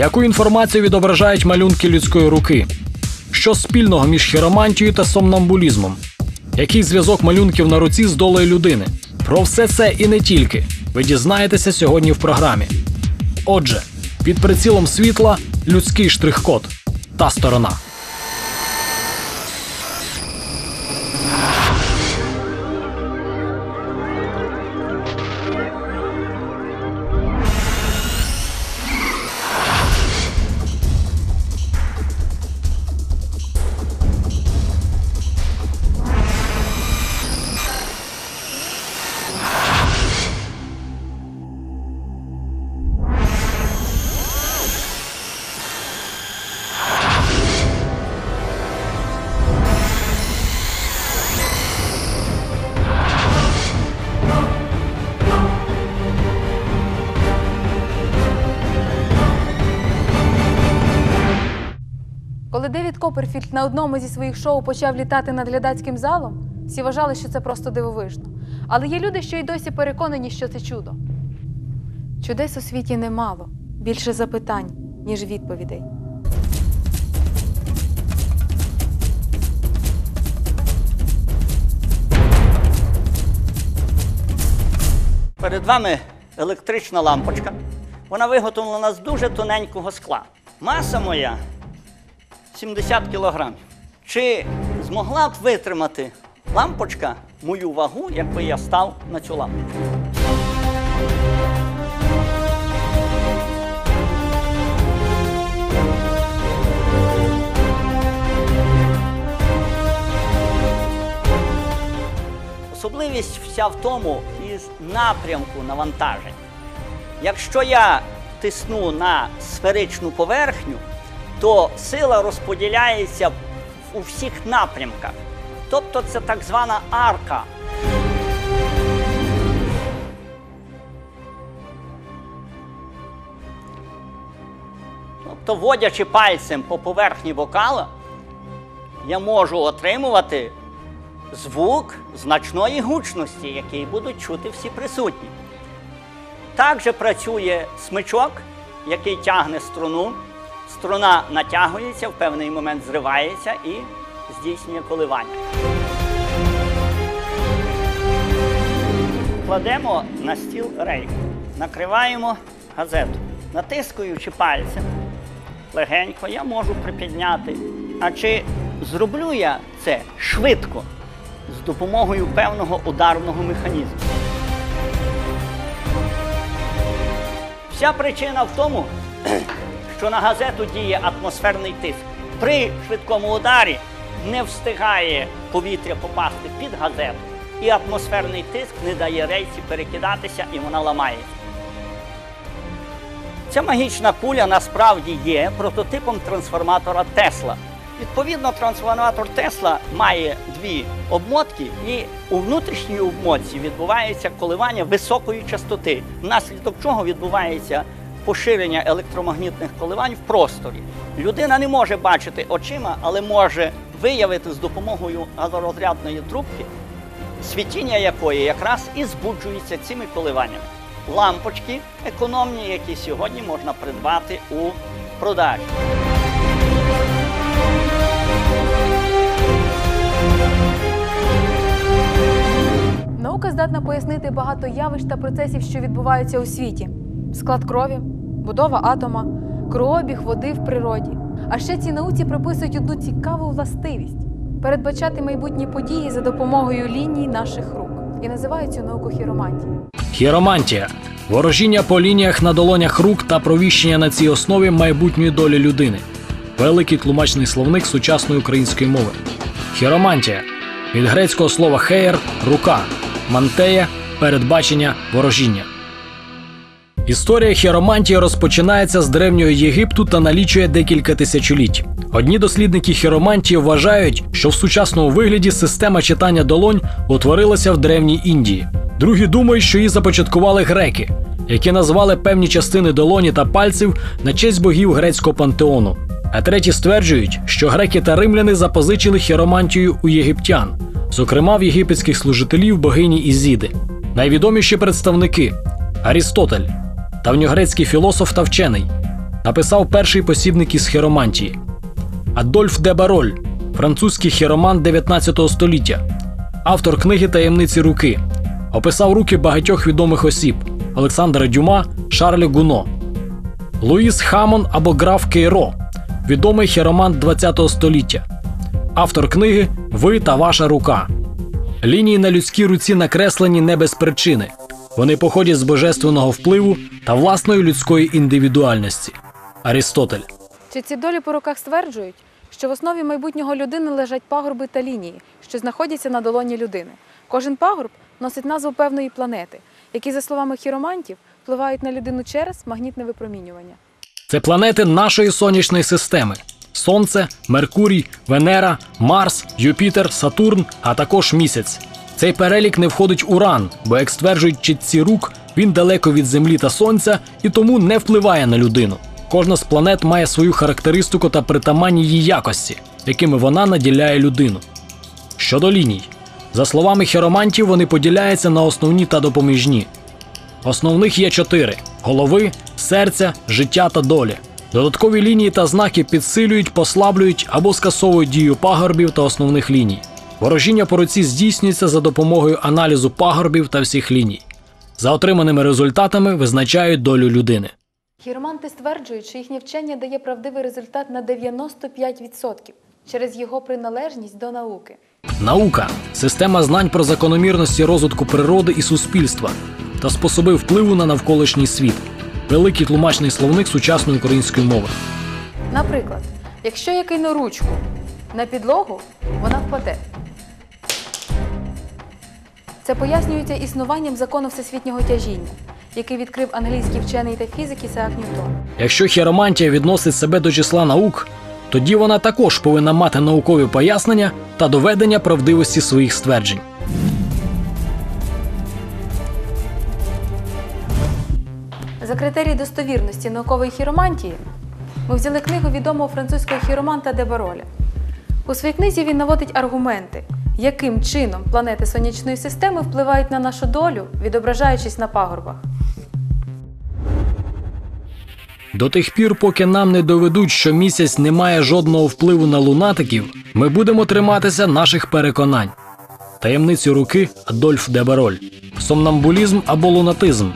Яку інформацію відображають малюнки людської руки? Що спільного між хіромантією та сомнамбулізмом? Який зв'язок малюнків на руці з долею людини? Про все це і не тільки. Ви дізнаєтеся сьогодні в програмі. Отже, під прицілом світла людський штрих-код та сторона. Копперфільд на одному зі своїх шоу почав літати над глядацьким залом, всі вважали, що це просто дивовижно. Але є люди, що й досі переконані, що це чудо. Чудес у світі немало, більше запитань, ніж відповідей. Перед вами електрична лампочка. Вона виготовлена з дуже тоненького скла. Маса моя 70 кілограмів. Чи змогла б витримати лампочка мою вагу, якби я став на цю лампочку? Особливість вся в тому із напрямку навантажень. Якщо я тисну на сферичну поверхню, то сила розподіляється у всіх напрямках. Тобто це так звана арка. Тобто, водячи пальцем по поверхні бокала, я можу отримувати звук значної гучності, який будуть чути всі присутні. Так же працює смичок, який тягне струну. Струна натягується, в певний момент зривається і здійснює коливання. Кладемо на стіл рейку, накриваємо газету. Натискуючи пальцем, легенько я можу припідняти. А чи зроблю я це швидко з допомогою певного ударного механізму? Вся причина в тому, що на газету діє атмосферний тиск. При швидкому ударі не встигає повітря попасти під газету, і атмосферний тиск не дає рейці перекидатися і вона ламається. Ця магічна куля насправді є прототипом трансформатора Тесла. Відповідно, трансформатор Тесла має дві обмотки, і у внутрішній обмотці відбувається коливання високої частоти, внаслідок чого відбувається поширення електромагнітних коливань в просторі. Людина не може бачити очима, але може виявити з допомогою газорозрядної трубки, світіння якої якраз і збуджується цими коливаннями. Лампочки економні, які сьогодні можна придбати у продажі. Наука здатна пояснити багато явищ та процесів, що відбуваються у світі: склад крові, будова атома, кровообіг води в природі. А ще цій науці приписують одну цікаву властивість передбачати майбутні події за допомогою ліній наших рук. І називають цю науку хіромантією. Хіромантія ворожіння по лініях на долонях рук та провіщення на цій основі майбутньої долі людини. Великий тлумачний словник сучасної української мови. Хіромантія від грецького слова хеєр рука, мантея передбачення ворожіння. Історія хіромантії розпочинається з древнього Єгипту та налічує декілька тисячоліть. Одні дослідники хіромантії вважають, що в сучасному вигляді система читання долонь утворилася в древній Індії. Другі думають, що її започаткували греки, які назвали певні частини долоні та пальців на честь богів грецького пантеону. А треті стверджують, що греки та римляни запозичили хіромантію у єгиптян, зокрема в єгипетських служителів богині Ізіди. Найвідоміші представники Арістотель, давньогрецький філософ та вчений, написав перший посібник із хіромантії. Адольф де Бароль, французький хіромант 19 століття, автор книги Таємниці руки, описав руки багатьох відомих осіб Олександра Дюма, Шарля Гуно, Луїс Хамон або граф Кейро, відомий хіромант 20 століття, автор книги Ви та ваша рука. Лінії на людській руці накреслені не без причини. Вони походять з божественного впливу та власної людської індивідуальності. Арістотель. Чи ці долі по руках стверджують, що в основі майбутнього людини лежать пагорби та лінії, що знаходяться на долоні людини. Кожен пагорб носить назву певної планети, які, за словами хіромантів, впливають на людину через магнітне випромінювання. Це планети нашої сонячної системи: Сонце, Меркурій, Венера, Марс, Юпітер, Сатурн, а також місяць. Цей перелік не входить Уран, бо, як стверджують чітці рук, він далеко від Землі та Сонця і тому не впливає на людину. Кожна з планет має свою характеристику та притаманні її якості, якими вона наділяє людину. Щодо ліній, за словами хіромантів, вони поділяються на основні та допоміжні. Основних є чотири: голови, серця, життя та долі. Додаткові лінії та знаки підсилюють, послаблюють або скасовують дію пагорбів та основних ліній. Ворожіння по руці здійснюється за допомогою аналізу пагорбів та всіх ліній. За отриманими результатами визначають долю людини. Хіроманти стверджують, що їхнє вчення дає правдивий результат на 95% через його приналежність до науки. Наука система знань про закономірності розвитку природи і суспільства та способи впливу на навколишній світ. Великий тлумачний словник сучасної української мови. Наприклад, якщо я кину ручку на підлогу, вона впаде. Це пояснюється існуванням закону всесвітнього тяжіння, який відкрив англійський вчений та фізик Ісаак Ньютон. Якщо хіромантія відносить себе до числа наук, тоді вона також повинна мати наукові пояснення та доведення правдивості своїх стверджень. За критерії достовірності наукової хіромантії ми взяли книгу відомого французького хіроманта де Бароля. У своїй книзі він наводить аргументи, яким чином планети сонячної системи впливають на нашу долю, відображаючись на пагорбах. До тих пір, поки нам не доведуть, що місяць не має жодного впливу на лунатиків, ми будемо триматися наших переконань. Таємницю руки Адольф де Бароль. Сомнамбулізм або лунатизм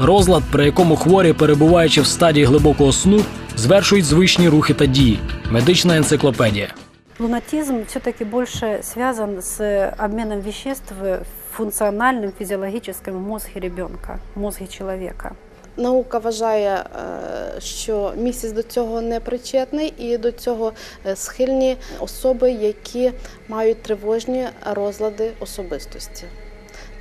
розлад, при якому хворі, перебуваючи в стадії глибокого сну, звершують звичні рухи та дії. Медична енциклопедія. Лунатизм все-таки больше связан с обменом веществ в функциональном физиологическом мозге ребенка, мозге человека. Наука вважає, е, що місяць до цього не причетний, і до цього е, схильні особи, які мають тривожні розлади особистості.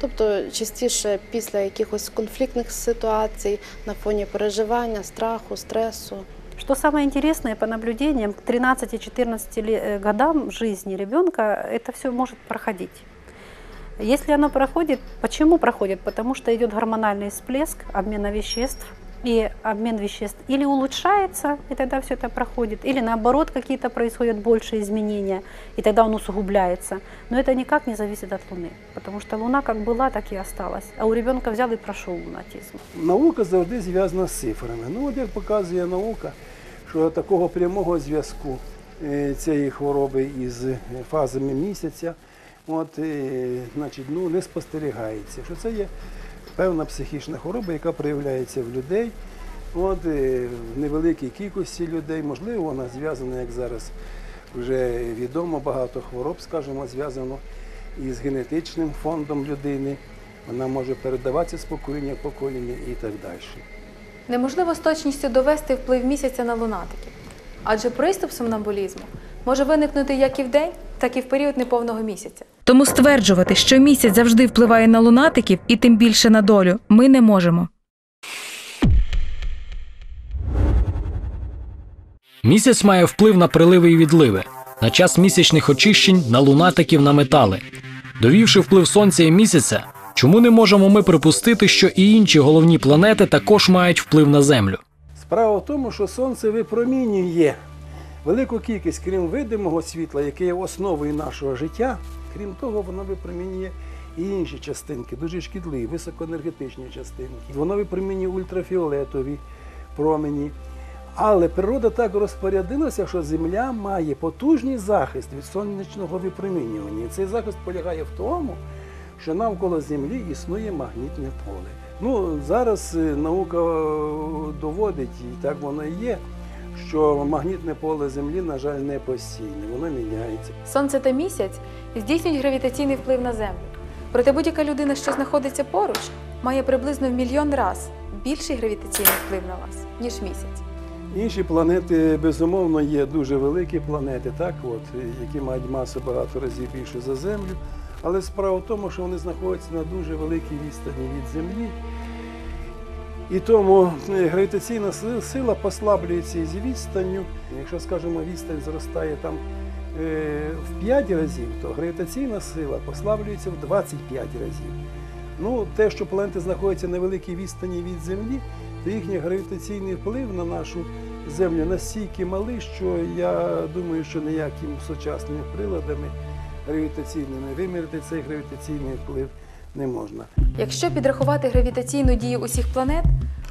Тобто частіше після якихось конфліктних ситуацій на фоні переживання, страху, стресу. Что самое интересное, по наблюдениям, к 13-14 ле- э, годам жизни ребенка это все может проходить. Если оно проходит, почему проходит? Потому что идет гормональный всплеск обмена веществ, и обмен веществ или улучшается, и тогда все это проходит, или наоборот какие-то происходят большие изменения, и тогда он усугубляется. Но это никак не зависит от Луны, потому что Луна как была, так и осталась. А у ребенка взял и прошел лунатизм. Наука завжди зв'язана з цифрами. Ну, от як показує наука, що такого прямого зв'язку е, цієї хвороби із фазами місяця, от, е, значить, ну, не спостерігається. Що це є певна психічна хвороба, яка проявляється в людей, от, е, в невеликій кількості людей. Можливо, вона зв'язана, як зараз вже відомо, багато хвороб, скажімо, зв'язано із генетичним фондом людини. Вона може передаватися з покоління в покоління і так далі. Неможливо з точністю довести вплив місяця на лунатиків, адже приступ сомнамбулізму може виникнути як і вдень, так і в період неповного місяця. Тому стверджувати, що місяць завжди впливає на лунатиків і тим більше на долю, ми не можемо. Місяць має вплив на приливи і відливи, на час місячних очищень, на лунатиків, на метали. Довівши вплив сонця і місяця, чому не можемо ми припустити, що і інші головні планети також мають вплив на Землю? Справа в тому, що сонце випромінює велику кількість, крім видимого світла, яке є основою нашого життя. Крім того, воно випромінює і інші частинки, дуже шкідливі, високоенергетичні частинки. Воно випромінює ультрафіолетові промені. Але природа так розпорядилася, що Земля має потужний захист від сонячного випромінювання. І цей захист полягає в тому, що навколо Землі існує магнітне поле. Ну, зараз е, наука е, доводить, і так воно і є, що магнітне поле Землі, на жаль, не постійне, воно міняється. Сонце та місяць здійснюють гравітаційний вплив на Землю. Проте будь-яка людина, що знаходиться поруч, має приблизно в мільйон раз більший гравітаційний вплив на вас, ніж місяць. Інші планети, безумовно, є дуже великі планети, так, от, які мають масу багато разів більше за Землю. Але справа в тому, що вони знаходяться на дуже великій відстані від Землі. І тому е, гравітаційна сила послаблюється із відстанню. Якщо, скажімо, відстань зростає там е, в 5 разів, то гравітаційна сила послаблюється в 25 разів. Ну, те, що планети знаходяться на великій відстані від Землі, то їхній гравітаційний вплив на нашу Землю настільки малий, що я думаю, що ніякими сучасними приладами гравітаційними вимірити цей гравітаційний вплив не можна. Якщо підрахувати гравітаційну дію усіх планет,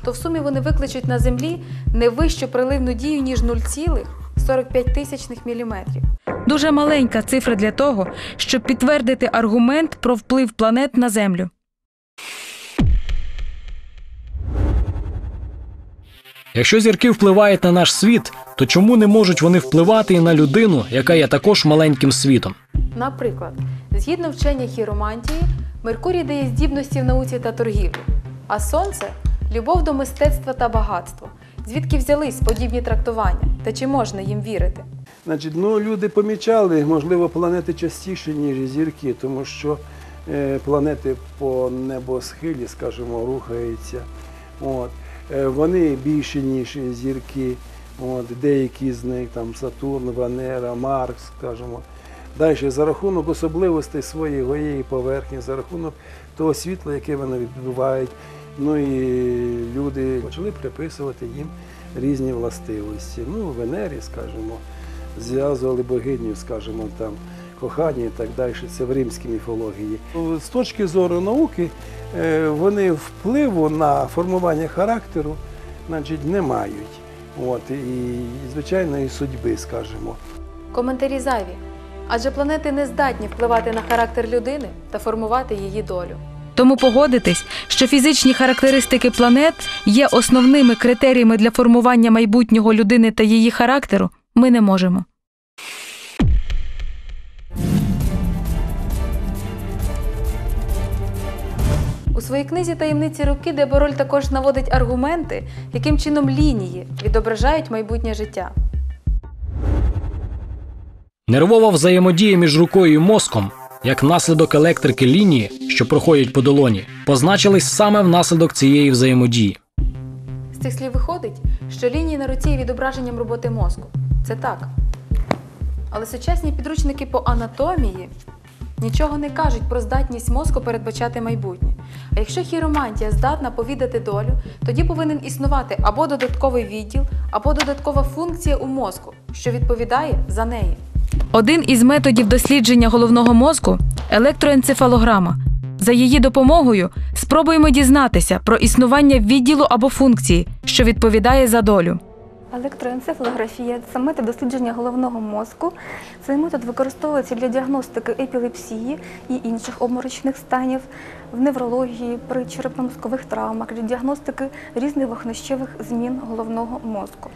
то в сумі вони викличуть на Землі не вищу приливну дію, ніж 0,45 тисячних міліметрів. Дуже маленька цифра для того, щоб підтвердити аргумент про вплив планет на Землю. Якщо зірки впливають на наш світ, то чому не можуть вони впливати і на людину, яка є також маленьким світом? Наприклад, згідно вчення хіромантії, Меркурій дає здібності в науці та торгівлі, а Сонце любов до мистецтва та багатства. Звідки взялись подібні трактування та чи можна їм вірити? Значить, ну, люди помічали, можливо, планети частіше, ніж зірки, тому що е, планети по небосхилі, скажімо, рухаються. От. Е, вони більші, ніж зірки. От. Деякі з них, там Сатурн, Венера, Марс, скажімо. Далі, за рахунок особливостей своєї поверхні, за рахунок того світла, яке вони відбувають, ну і люди почали приписувати їм різні властивості. Ну, Венері, скажімо, зв'язували богиню, скажімо, там, кохання і так далі, це в римській міфології. З точки зору науки, е, вони впливу на формування характеру значить, не мають. От, і, звичайно, і судьби, скажімо. Коментарі зайві. Адже планети не здатні впливати на характер людини та формувати її долю. Тому погодитись, що фізичні характеристики планет є основними критеріями для формування майбутнього людини та її характеру, ми не можемо. У своїй книзі таємниці руки Дебороль також наводить аргументи, яким чином лінії відображають майбутнє життя. Нервова взаємодія між рукою і мозком, як наслідок електрики лінії, що проходять по долоні, позначились саме внаслідок цієї взаємодії. З цих слів виходить, що лінії на руці є відображенням роботи мозку. Це так. Але сучасні підручники по анатомії нічого не кажуть про здатність мозку передбачати майбутнє. А якщо хіромантія здатна повідати долю, тоді повинен існувати або додатковий відділ, або додаткова функція у мозку, що відповідає за неї. Один із методів дослідження головного мозку електроенцефалограма. За її допомогою спробуємо дізнатися про існування відділу або функції, що відповідає за долю. Електроенцефалографія це метод дослідження головного мозку. Цей метод використовується для діагностики епілепсії і інших обморочних станів, в неврології, при черепно-мозкових травмах, для діагностики різних вогнищевих змін головного мозку.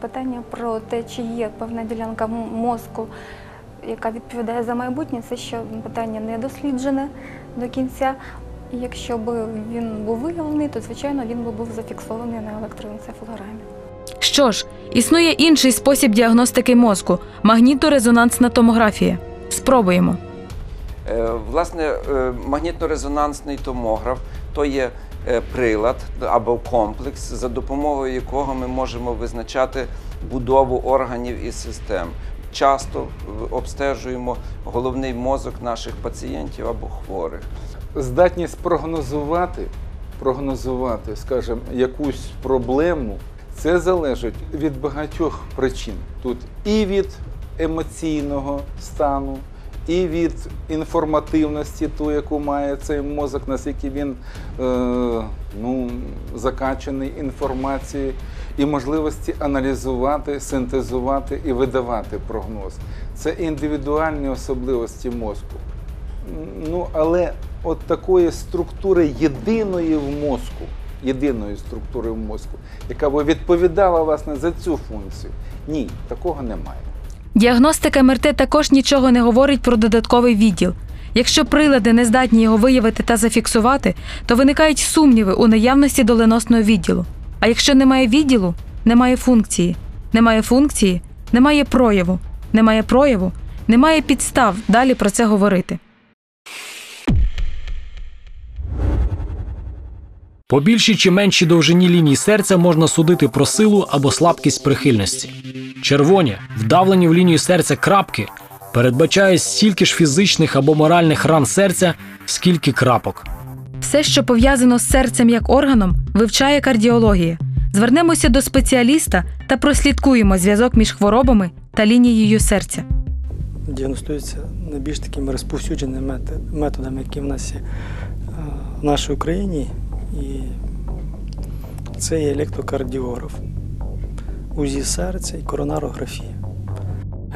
Питання про те, чи є певна ділянка мозку, яка відповідає за майбутнє, це ще питання не досліджене до кінця. Якщо б він був виявлений, то звичайно він би був зафіксований на електроенцефалограмі. Що ж, існує інший спосіб діагностики мозку магнітно-резонансна томографія. Спробуємо. Е, Власне, е, магнітно-резонансний томограф то є е, прилад або комплекс, за допомогою якого ми можемо визначати будову органів і систем. Часто обстежуємо головний мозок наших пацієнтів або хворих. здатність прогнозувати, прогнозувати, скажімо, якусь проблему, це залежить від багатьох причин. Тут і від емоційного стану, і від інформативності, ту, яку має цей мозок, наскільки він е, ну, закачаний інформацією, і можливості аналізувати, синтезувати і видавати прогноз. Це індивідуальні особливості мозку. Ну, але от такої структури єдиної в мозку, єдиної структури в мозку, яка би відповідала власне за цю функцію. Ні, такого немає. Діагностика МРТ також нічого не говорить про додатковий відділ. Якщо прилади не здатні його виявити та зафіксувати, то виникають сумніви у наявності доленосного відділу. А якщо немає відділу, немає функції. Немає функції, немає прояву. Немає прояву, немає підстав далі про це говорити. По більшій чи меншій довжині лінії серця можна судити про силу або слабкість прихильності. Червоні, вдавлені в лінію серця крапки, передбачають стільки ж фізичних або моральних ран серця, скільки крапок. Все, що пов'язано з серцем як органом, вивчає кардіологія. Звернемося до спеціаліста та прослідкуємо зв'язок між хворобами та лінією серця. діагностується найбільш такими розповсюдженими мет- методами, які в нас є е, в нашій Україні. І це є електрокардіограф, УЗІ серця і коронарографія.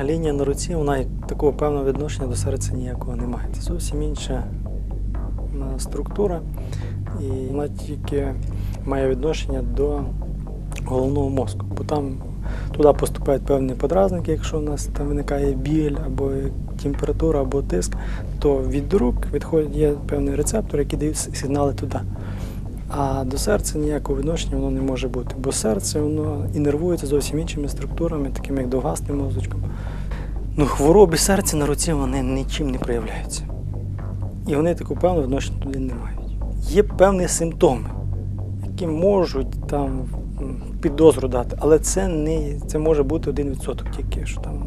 А лінія на руці, вона такого певного відношення до серця ніякого не має. Це зовсім інша е, структура, і вона тільки має відношення до головного мозку, бо там туди поступають певні подразники, якщо у нас там виникає біль або температура, або тиск, то від рук відходять є певні рецептори, які дають сигнали туди. А до серця ніякого відношення воно не може бути, бо серце воно інервується зовсім іншими структурами, такими як довгасним мозочком. Ну, хвороби серця на руці вони нічим не проявляються. І вони таку певну відношення туди не мають. Є певні симптоми, які можуть там підозру дати, але це не це може бути 1% тільки що там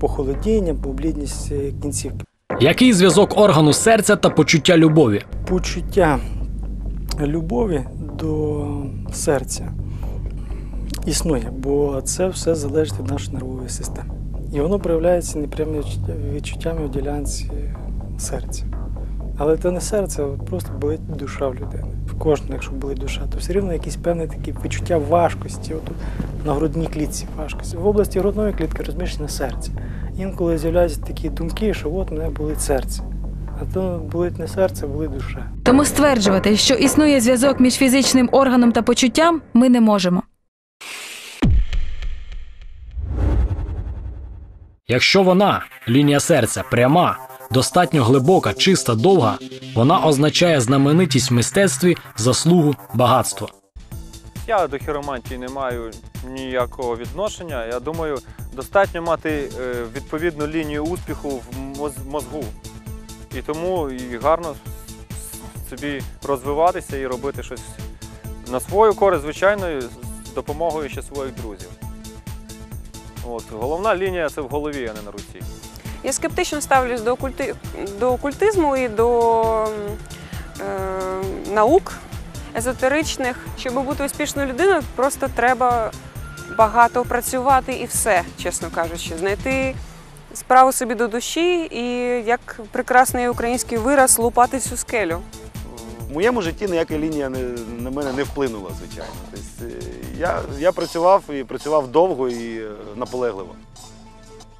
похолодіння, блідність кінцівки. Який зв'язок органу серця та почуття любові? Почуття любові до серця існує, бо це все залежить від нашої нервової системи. І воно проявляється непрямими відчуттями в ділянці серця. Але це не серце, а просто болить душа в людини. В кожного, якщо болить душа, то все рівно якісь певні такі відчуття важкості, отут на грудній клітці важкості. В області грудної клітки розміщене серце. Інколи з'являються такі думки, що от мене болить серце. А то болить не серце, а болить душа. Тому стверджувати, що існує зв'язок між фізичним органом та почуттям, ми не можемо. Якщо вона, лінія серця, пряма, достатньо глибока, чиста, довга, вона означає знаменитість в мистецтві, заслугу, багатство. Я до хіромантії не маю ніякого відношення. Я думаю, достатньо мати е, відповідну лінію успіху в моз- мозгу. І тому і гарно собі розвиватися і робити щось на свою користь, звичайно, з допомогою ще своїх друзів. От, головна лінія це в голові, а не на руці. Я скептично ставлюсь до, окульти... до окультизму і до е, наук езотеричних. Щоб бути успішною людиною, просто треба багато працювати і все, чесно кажучи, знайти справу собі до душі і, як прекрасний український вираз, лупати всю скелю. В моєму житті ніяка лінія не, на мене не вплинула, звичайно. Тобто, е, я, я працював і працював довго і е, наполегливо.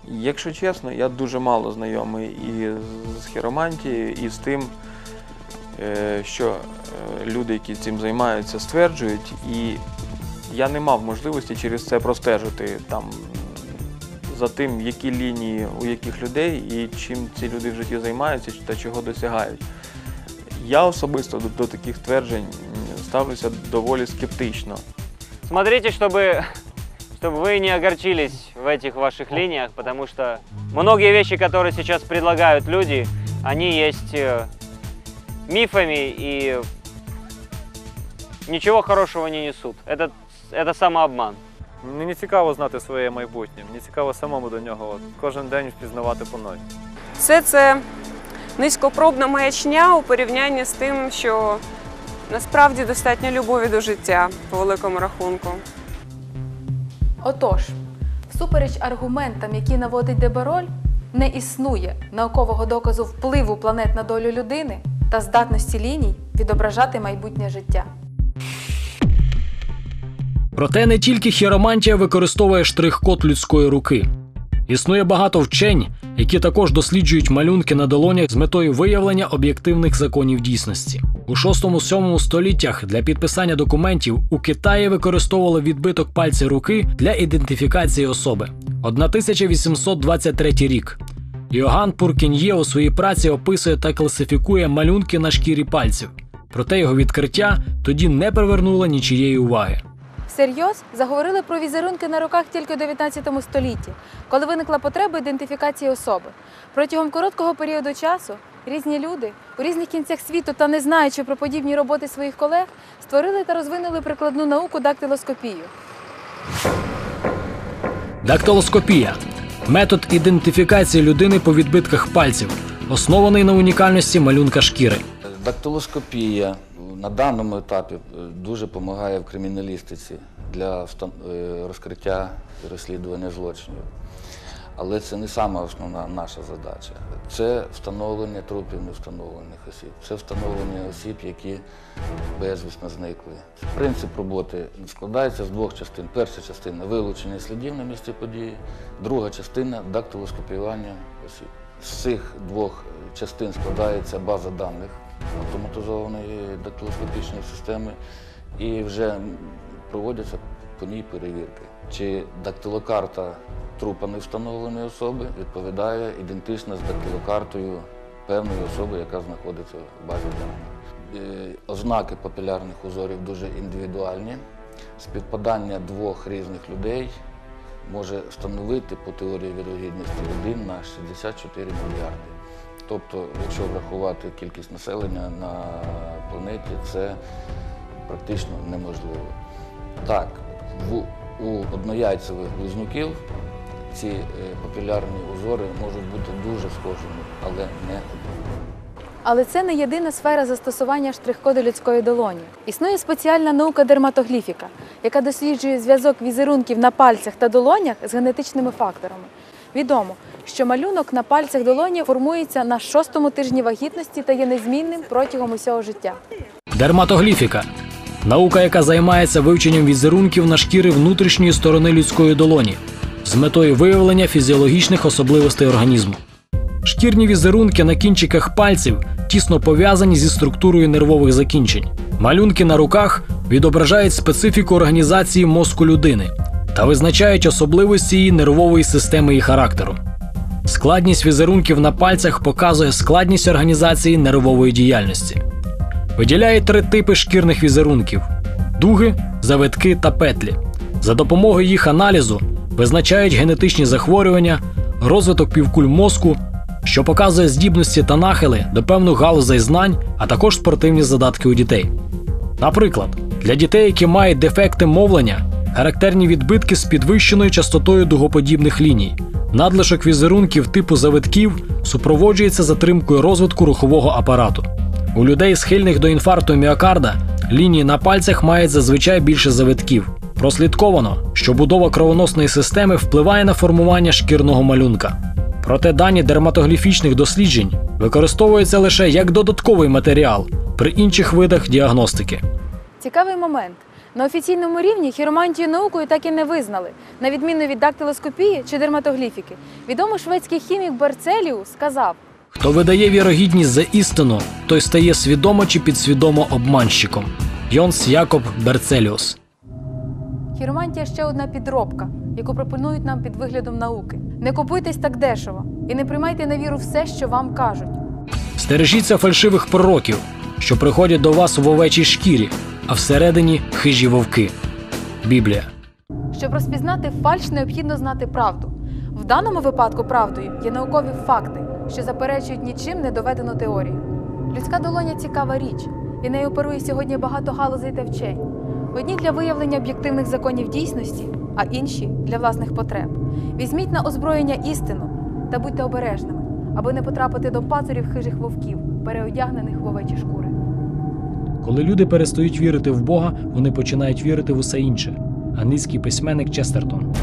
Якщо чесно, я дуже мало знайомий і з хіромантією, і з тим, е, що люди, які цим займаються, стверджують, і я не мав можливості через це простежити там за тим, які лінії у яких людей і чим ці люди в житті займаються та чого досягають. Я особисто до, до таких тверджень м, ставлюся доволі скептично. Смотрите, чтобы, чтобы вы не огорчились в этих ваших линиях, потому что многие вещи, которые сейчас предлагают люди, они есть э, мифами и ничего хорошего не несут. Это, это самообман. Мені цікаво знати своє майбутнє, мені цікаво самому до нього от, кожен день впізнавати по нові. Все це низькопробна маячня у порівнянні з тим, що насправді достатньо любові до життя по великому рахунку. Отож, всупереч аргументам, які наводить Дебароль, не існує наукового доказу впливу планет на долю людини та здатності ліній відображати майбутнє життя. Проте не тільки хіромантія використовує штрих-код людської руки. Існує багато вчень, які також досліджують малюнки на долонях з метою виявлення об'єктивних законів дійсності. У 6-7 століттях для підписання документів у Китаї використовували відбиток пальця руки для ідентифікації особи. 1823 рік. Йоган Пуркін'є у своїй праці описує та класифікує малюнки на шкірі пальців. Проте його відкриття тоді не привернуло нічієї уваги. Всерйоз заговорили про візерунки на руках тільки у 19 столітті, коли виникла потреба ідентифікації особи. Протягом короткого періоду часу різні люди у різних кінцях світу та не знаючи про подібні роботи своїх колег, створили та розвинули прикладну науку дактилоскопію. Дактилоскопія метод ідентифікації людини по відбитках пальців, оснований на унікальності малюнка шкіри. Дактилоскопія на даному етапі е, дуже допомагає в криміналістиці для е, розкриття розслідування злочинів. Але це не сама основна наша задача. Це встановлення трупів невстановлених осіб, це встановлення осіб, які безвісно зникли. Принцип роботи складається з двох частин. Перша частина вилучення слідів на місці події, друга частина дактилоскопіювання осіб. З цих двох частин складається база даних автоматизованої дактилоскопічної системи і вже проводяться по ній перевірки. Чи дактилокарта трупа невстановленої особи відповідає ідентично з дактилокартою певної особи, яка знаходиться в базі даних. Е, Ознаки папілярних узорів дуже індивідуальні. Співпадання двох різних людей може становити по теорії вірогідності 1 на 64 мільярди. Тобто, якщо врахувати кількість населення на планеті, це практично неможливо. Так, в, у однояйцевих близнюків ці е, папілярні узори можуть бути дуже схожими, але не однакові. Але це не єдина сфера застосування штрих-коду людської долоні. Існує спеціальна наука дерматогліфіка, яка досліджує зв'язок візерунків на пальцях та долонях з генетичними факторами. Відомо, що малюнок на пальцях долоні формується на шостому тижні вагітності та є незмінним протягом усього життя. Дерматогліфіка наука, яка займається вивченням візерунків на шкіри внутрішньої сторони людської долоні з метою виявлення фізіологічних особливостей організму. Шкірні візерунки на кінчиках пальців тісно пов'язані зі структурою нервових закінчень. Малюнки на руках відображають специфіку організації мозку людини та визначають особливості її нервової системи і характеру. Складність візерунків на пальцях показує складність організації нервової діяльності. Виділяє три типи шкірних візерунків: дуги, завитки та петлі. За допомогою їх аналізу визначають генетичні захворювання, розвиток півкуль мозку, що показує здібності та нахили до певних галузей знань, а також спортивні задатки у дітей. Наприклад, для дітей, які мають дефекти мовлення, характерні відбитки з підвищеною частотою дугоподібних ліній. Надлишок візерунків типу завитків супроводжується затримкою розвитку рухового апарату. У людей, схильних до інфаркту міокарда, лінії на пальцях мають зазвичай більше завитків. Прослідковано, що будова кровоносної системи впливає на формування шкірного малюнка. Проте дані дерматогліфічних досліджень використовуються лише як додатковий матеріал при інших видах діагностики. Цікавий момент. На офіційному рівні хіромантію наукою так і не визнали, на відміну від дактилоскопії чи дерматогліфіки. Відомий шведський хімік Берцеліус сказав: Хто видає вірогідність за істину, той стає свідомо чи підсвідомо обманщиком. Йонс Якоб Берцеліус. Хіромантія ще одна підробка, яку пропонують нам під виглядом науки. Не купуйтесь так дешево і не приймайте на віру все, що вам кажуть. Стережіться фальшивих пророків, що приходять до вас в овечій шкірі, а всередині хижі вовки. Біблія. Щоб розпізнати фальш, необхідно знати правду. В даному випадку правдою є наукові факти, що заперечують нічим не доведену теорію. Людська долоня цікава річ, і нею оперує сьогодні багато галузей та вчень. Одні для виявлення об'єктивних законів дійсності, а інші для власних потреб. Візьміть на озброєння істину та будьте обережними, аби не потрапити до пацурів хижих вовків, переодягнених в овечі шкури. Коли люди перестають вірити в Бога, вони починають вірити в усе інше. Англійський письменник Честертон.